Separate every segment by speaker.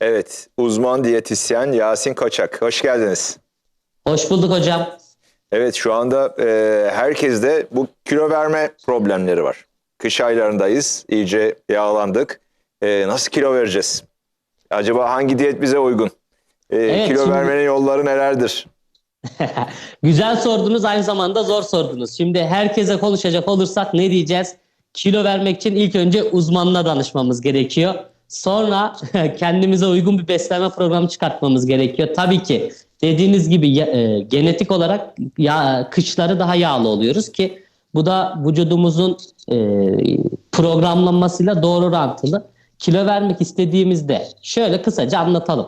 Speaker 1: Evet, uzman diyetisyen Yasin Koçak. Hoş geldiniz.
Speaker 2: Hoş bulduk hocam.
Speaker 1: Evet, şu anda e, herkeste bu kilo verme problemleri var. Kış aylarındayız, iyice yağlandık. E, nasıl kilo vereceğiz? Acaba hangi diyet bize uygun? E,
Speaker 2: Evet,
Speaker 1: kilo
Speaker 2: şimdi-
Speaker 1: vermenin yolları nelerdir?
Speaker 2: Güzel sordunuz aynı zamanda zor sordunuz. Şimdi herkese konuşacak olursak ne diyeceğiz? Kilo vermek için ilk önce uzmanına danışmamız gerekiyor. Sonra kendimize uygun bir beslenme programı çıkartmamız gerekiyor. Tabii ki dediğiniz gibi e, genetik olarak ya, kışları daha yağlı oluyoruz ki bu da vücudumuzun e, programlanmasıyla doğru orantılı. Kilo vermek istediğimizde şöyle kısaca anlatalım.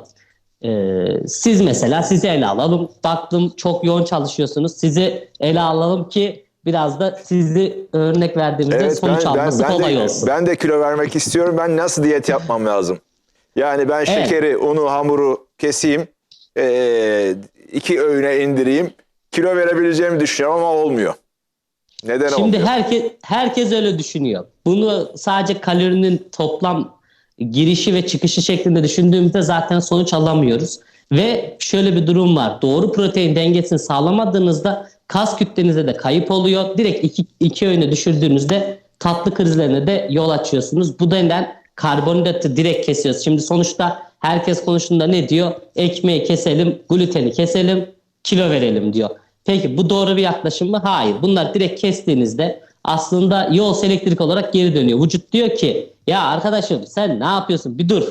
Speaker 2: Ee, siz mesela sizi ele alalım. Baktım çok yoğun çalışıyorsunuz. Sizi ele alalım ki biraz da sizi örnek verdiğimizde sonuç alması kolay
Speaker 1: de,
Speaker 2: olsun.
Speaker 1: ben de kilo vermek istiyorum. Ben nasıl diyet yapmam lazım? Yani ben şekeri, unu, hamuru keseyim, e, iki öğüne indireyim. Kilo verebileceğimi düşünüyorum ama olmuyor. Neden
Speaker 2: Şimdi
Speaker 1: olmuyor?
Speaker 2: herkes herkes öyle düşünüyor. Bunu sadece kalorinin toplam girişi ve çıkışı şeklinde düşündüğümüzde zaten sonuç alamıyoruz. Ve şöyle bir durum var. Doğru protein dengesini sağlamadığınızda kas kütlenize de kayıp oluyor. Direkt iki, iki öğüne düşürdüğünüzde tatlı krizlerine de yol açıyorsunuz. Bu neden karbonhidratı direkt kesiyoruz. Şimdi sonuçta herkes konuştuğunda ne diyor? Ekmeği keselim, gluteni keselim, kilo verelim diyor. Peki bu doğru bir yaklaşım mı? Hayır. Bunlar direkt kestiğinizde aslında yol elektrik olarak geri dönüyor. Vücut diyor ki ya arkadaşım sen ne yapıyorsun? Bir dur.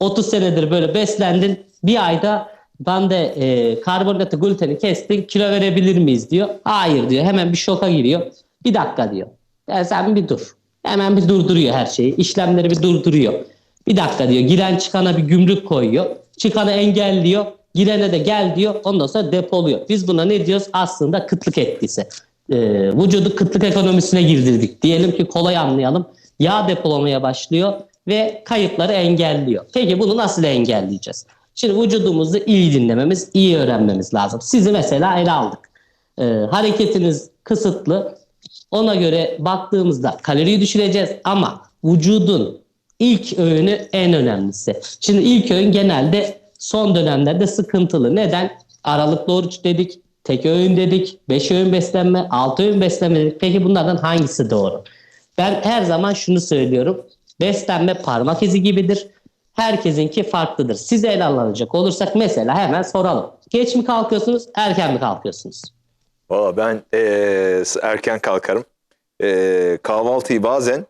Speaker 2: 30 senedir böyle beslendin. Bir ayda ben de e, karbonhidratı gluteni kestin kilo verebilir miyiz diyor. Hayır diyor. Hemen bir şoka giriyor. Bir dakika diyor. Ya sen bir dur. Hemen bir durduruyor her şeyi. İşlemleri bir durduruyor. Bir dakika diyor. Giren çıkana bir gümrük koyuyor. Çıkanı engelliyor. Girene de gel diyor. Ondan sonra depoluyor. Biz buna ne diyoruz? Aslında kıtlık etkisi. Ee, vücudu kıtlık ekonomisine girdirdik. Diyelim ki kolay anlayalım. Yağ depolamaya başlıyor ve kayıpları engelliyor. Peki bunu nasıl engelleyeceğiz? Şimdi vücudumuzu iyi dinlememiz, iyi öğrenmemiz lazım. Sizi mesela ele aldık. Ee, hareketiniz kısıtlı. Ona göre baktığımızda kaloriyi düşüreceğiz ama vücudun ilk öğünü en önemlisi. Şimdi ilk öğün genelde son dönemlerde sıkıntılı. Neden? Aralıklı oruç dedik, tek öğün dedik, beş öğün beslenme, altı öğün beslenme dedik. Peki bunlardan hangisi doğru? Ben her zaman şunu söylüyorum. Beslenme parmak izi gibidir. Herkesinki farklıdır. Size ele alınacak olursak mesela hemen soralım. Geç mi kalkıyorsunuz, erken mi kalkıyorsunuz?
Speaker 1: Valla ben eee, erken kalkarım. Eee, kahvaltıyı bazen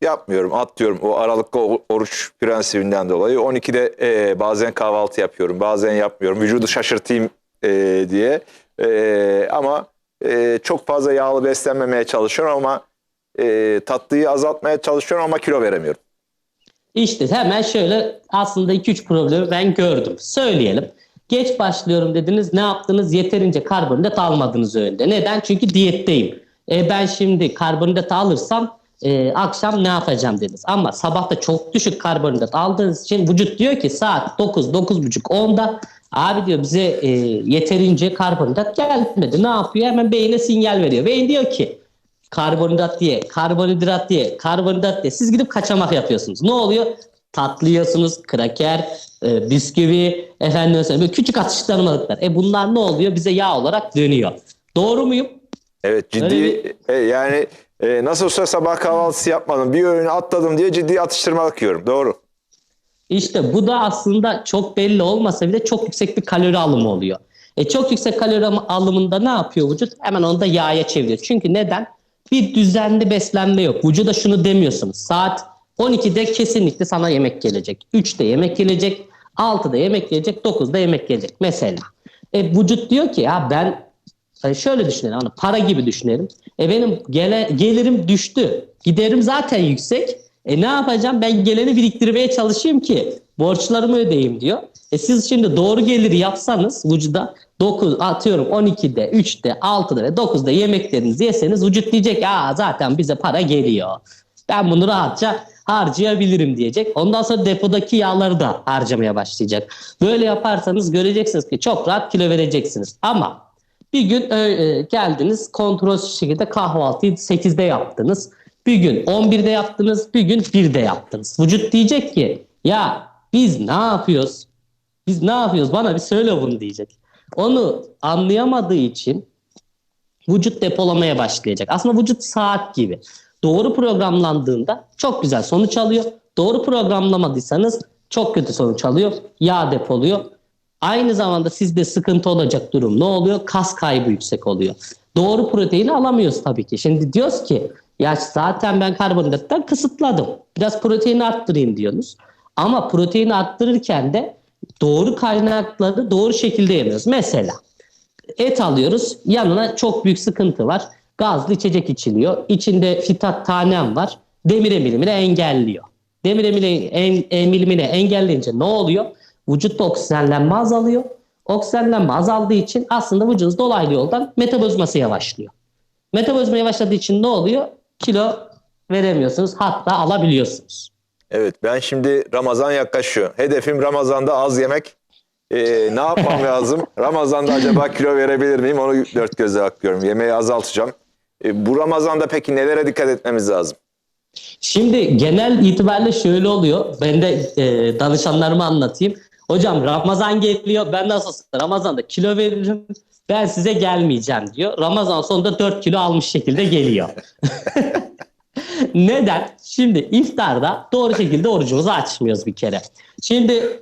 Speaker 1: yapmıyorum, atlıyorum. O aralıklı oruç prensibinden dolayı. 12'de eee, bazen kahvaltı yapıyorum, bazen yapmıyorum. Vücudu şaşırtayım eee, diye. Eee, ama eee, çok fazla yağlı beslenmemeye çalışıyorum ama eee, tatlıyı azaltmaya çalışıyorum ama kilo veremiyorum.
Speaker 2: İşte hemen şöyle aslında 2-3 problemi ben gördüm. Söyleyelim. Geç başlıyorum dediniz. Ne yaptınız? Yeterince karbonhidrat almadınız öğünde. Neden? Çünkü diyetteyim. E ben şimdi karbonhidrat alırsam e, akşam ne yapacağım dediniz. Ama sabah da çok düşük karbonhidrat aldığınız için vücut diyor ki saat 9, 9.30, 10'da abi diyor bize e, yeterince karbonhidrat gelmedi. Ne yapıyor? Hemen beyine sinyal veriyor. Beyin diyor ki karbonhidrat diye, karbonhidrat diye, karbonhidrat diye. Siz gidip kaçamak yapıyorsunuz. Ne oluyor? Tatlı yiyorsunuz, kraker, e, bisküvi, efendim böyle küçük atıştırmalıklar. E bunlar ne oluyor? Bize yağ olarak dönüyor. Doğru muyum?
Speaker 1: Evet ciddi e, yani e, nasıl olsa sabah kahvaltısı yapmadım bir öğünü atladım diye ciddi atıştırmalık yiyorum. Doğru.
Speaker 2: İşte bu da aslında çok belli olmasa bile çok yüksek bir kalori alımı oluyor. E çok yüksek kalori alımı- alımında ne yapıyor vücut? Hemen onu da yağa çeviriyor. Çünkü neden? Bir düzenli beslenme yok. Vücuda şunu demiyorsunuz. Saat 12'de kesinlikle sana yemek gelecek. 3'te yemek gelecek. 6'da yemek gelecek. 9'da yemek gelecek. Mesela. E vücut diyor ki ya ben e, şöyle düşünelim. Hani para gibi düşünelim. E benim gele, gelirim düştü. Giderim zaten yüksek. E ne yapacağım? Ben geleni biriktirmeye çalışayım ki borçlarımı ödeyeyim diyor. E siz şimdi doğru geliri yapsanız vücuda 9 atıyorum 12'de, 3'te, 6'da ve 9'da yemeklerinizi yeseniz vücut diyecek ya zaten bize para geliyor. Ben bunu rahatça harcayabilirim diyecek. Ondan sonra depodaki yağları da harcamaya başlayacak. Böyle yaparsanız göreceksiniz ki çok rahat kilo vereceksiniz. Ama bir gün e, e, geldiniz kontrolsüz şekilde kahvaltıyı 8'de yaptınız. Bir gün 11'de yaptınız, bir gün 1'de yaptınız. Vücut diyecek ki ya biz ne yapıyoruz? Biz ne yapıyoruz? Bana bir söyle bunu diyecek. Onu anlayamadığı için vücut depolamaya başlayacak. Aslında vücut saat gibi. Doğru programlandığında çok güzel sonuç alıyor. Doğru programlamadıysanız çok kötü sonuç alıyor. Yağ depoluyor. Aynı zamanda sizde sıkıntı olacak durum ne oluyor? Kas kaybı yüksek oluyor. Doğru proteini alamıyoruz tabii ki. Şimdi diyoruz ki ya zaten ben karbonhidrattan kısıtladım. Biraz proteini arttırayım diyorsunuz. Ama proteini arttırırken de doğru kaynakları doğru şekilde yemiyoruz. Mesela et alıyoruz. Yanına çok büyük sıkıntı var. Gazlı içecek içiliyor. İçinde fitat tanem var. Demir emilimini engelliyor. Demir emili- en- emilimini engelleyince ne oluyor? Vücutta oksijenlenme azalıyor. Oksijenlenme azaldığı için aslında vücudunuz dolaylı yoldan metabolizması yavaşlıyor. Metabolizma yavaşladığı için ne oluyor? Kilo veremiyorsunuz. Hatta alabiliyorsunuz.
Speaker 1: Evet ben şimdi Ramazan yaklaşıyor. Hedefim Ramazan'da az yemek. Ee, ne yapmam lazım? Ramazan'da acaba kilo verebilir miyim? Onu dört gözle bakıyorum. Yemeği azaltacağım. Ee, bu Ramazan'da peki nelere dikkat etmemiz lazım?
Speaker 2: Şimdi genel itibariyle şöyle oluyor. Ben de e, danışanlarıma anlatayım. Hocam Ramazan geliyor. Ben nasıl Ramazan'da kilo veririm. Ben size gelmeyeceğim diyor. Ramazan sonunda 4 kilo almış şekilde geliyor. Neden? Şimdi iftarda doğru şekilde orucumuzu açmıyoruz bir kere. Şimdi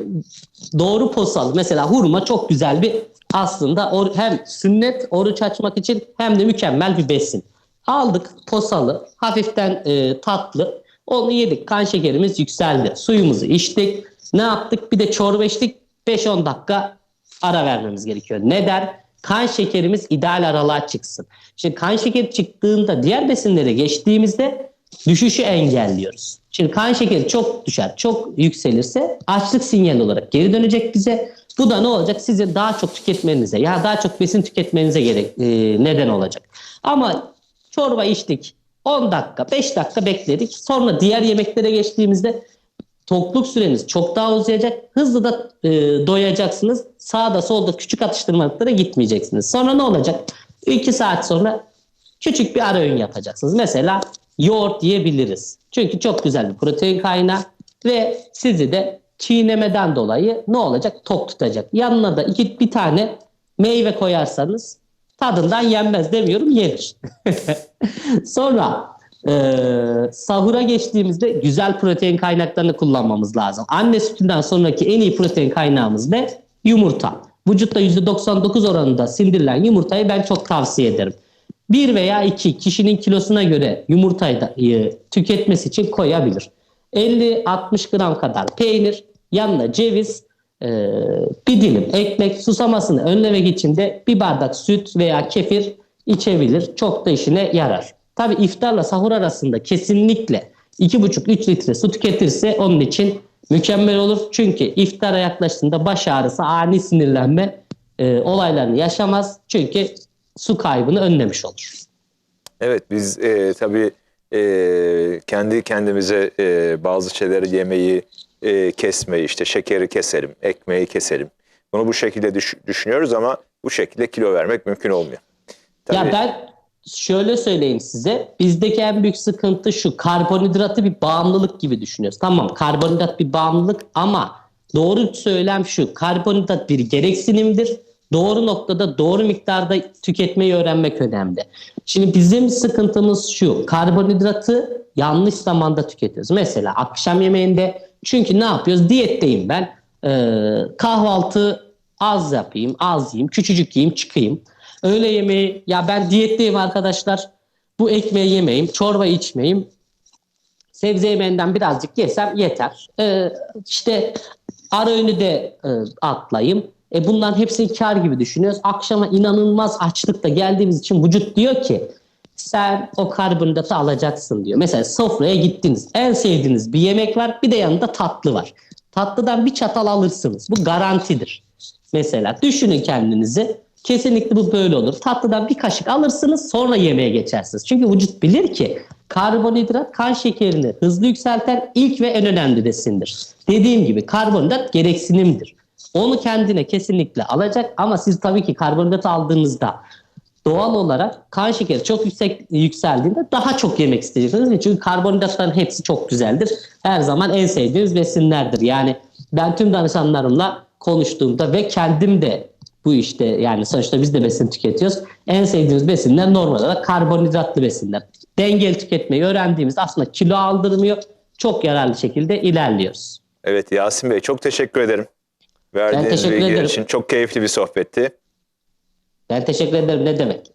Speaker 2: doğru posal mesela hurma çok güzel bir aslında or- hem sünnet oruç açmak için hem de mükemmel bir besin. Aldık posalı hafiften e, tatlı onu yedik kan şekerimiz yükseldi suyumuzu içtik ne yaptık bir de çorba içtik 5-10 dakika ara vermemiz gerekiyor. Neden? Kan şekerimiz ideal aralığa çıksın. Şimdi kan şekeri çıktığında diğer besinlere geçtiğimizde düşüşü engelliyoruz. Şimdi kan şekeri çok düşer, çok yükselirse açlık sinyali olarak geri dönecek bize. Bu da ne olacak? Sizin daha çok tüketmenize ya daha çok besin tüketmenize gerek e, neden olacak. Ama çorba içtik 10 dakika 5 dakika bekledik. Sonra diğer yemeklere geçtiğimizde tokluk süreniz çok daha uzayacak. Hızlı da e, doyacaksınız. Sağda solda küçük atıştırmalıklara gitmeyeceksiniz. Sonra ne olacak? 2 saat sonra küçük bir ara öğün yapacaksınız. Mesela yoğurt yiyebiliriz. Çünkü çok güzel bir protein kaynağı ve sizi de çiğnemeden dolayı ne olacak? Tok tutacak. Yanına da iki, bir tane meyve koyarsanız tadından yenmez demiyorum yenir. Sonra e, sahura geçtiğimizde güzel protein kaynaklarını kullanmamız lazım. Anne sütünden sonraki en iyi protein kaynağımız ne? Yumurta. Vücutta %99 oranında sindirilen yumurtayı ben çok tavsiye ederim. Bir veya iki kişinin kilosuna göre yumurtayı tüketmesi için koyabilir. 50-60 gram kadar peynir, yanına ceviz, e, bir dilim ekmek, susamasını önlemek için de bir bardak süt veya kefir içebilir. Çok da işine yarar. Tabi iftarla sahur arasında kesinlikle 2,5-3 litre su tüketirse onun için mükemmel olur. Çünkü iftara yaklaştığında baş ağrısı, ani sinirlenme e, olaylarını yaşamaz. Çünkü su kaybını önlemiş olur.
Speaker 1: Evet biz e, tabii e, kendi kendimize e, bazı şeyleri yemeyi e, kesmeyi işte şekeri keselim, ekmeği keselim. Bunu bu şekilde düş- düşünüyoruz ama bu şekilde kilo vermek mümkün olmuyor. Tabii,
Speaker 2: Ya ben şöyle söyleyeyim size. Bizdeki en büyük sıkıntı şu. Karbonhidratı bir bağımlılık gibi düşünüyoruz. Tamam karbonhidrat bir bağımlılık ama doğru söylem şu. Karbonhidrat bir gereksinimdir. Doğru noktada doğru miktarda tüketmeyi öğrenmek önemli. Şimdi bizim sıkıntımız şu. Karbonhidratı yanlış zamanda tüketiyoruz. Mesela akşam yemeğinde çünkü ne yapıyoruz? Diyetteyim ben. Ee, kahvaltı az yapayım, az yiyeyim, küçücük yiyeyim, çıkayım. Öğle yemeği ya ben diyetteyim arkadaşlar. Bu ekmeği yemeyeyim, çorba içmeyeyim. Sebze yemeğinden birazcık yesem yeter. Ee, işte ara öğünü de e, atlayayım. E bunların hepsini kar gibi düşünüyoruz. Akşama inanılmaz açlıkta geldiğimiz için vücut diyor ki sen o karbonhidratı alacaksın diyor. Mesela sofraya gittiniz. En sevdiğiniz bir yemek var bir de yanında tatlı var. Tatlıdan bir çatal alırsınız. Bu garantidir. Mesela düşünün kendinizi. Kesinlikle bu böyle olur. Tatlıdan bir kaşık alırsınız sonra yemeğe geçersiniz. Çünkü vücut bilir ki karbonhidrat kan şekerini hızlı yükselten ilk ve en önemli besindir. Dediğim gibi karbonhidrat gereksinimdir. Onu kendine kesinlikle alacak ama siz tabii ki karbonhidrat aldığınızda doğal olarak kan şekeri çok yüksek yükseldiğinde daha çok yemek isteyeceksiniz. Çünkü karbonhidratların hepsi çok güzeldir. Her zaman en sevdiğiniz besinlerdir. Yani Ben tüm danışanlarımla konuştuğumda ve kendim de bu işte yani sonuçta biz de besin tüketiyoruz. En sevdiğimiz besinler normal olarak karbonhidratlı besinler. Dengeli tüketmeyi öğrendiğimiz aslında kilo aldırmıyor. Çok yararlı şekilde ilerliyoruz.
Speaker 1: Evet Yasin Bey çok teşekkür ederim. Verdiğiniz
Speaker 2: teşekkür
Speaker 1: bilgiler
Speaker 2: ederim.
Speaker 1: için çok keyifli bir sohbetti.
Speaker 2: Ben teşekkür ederim ne demek.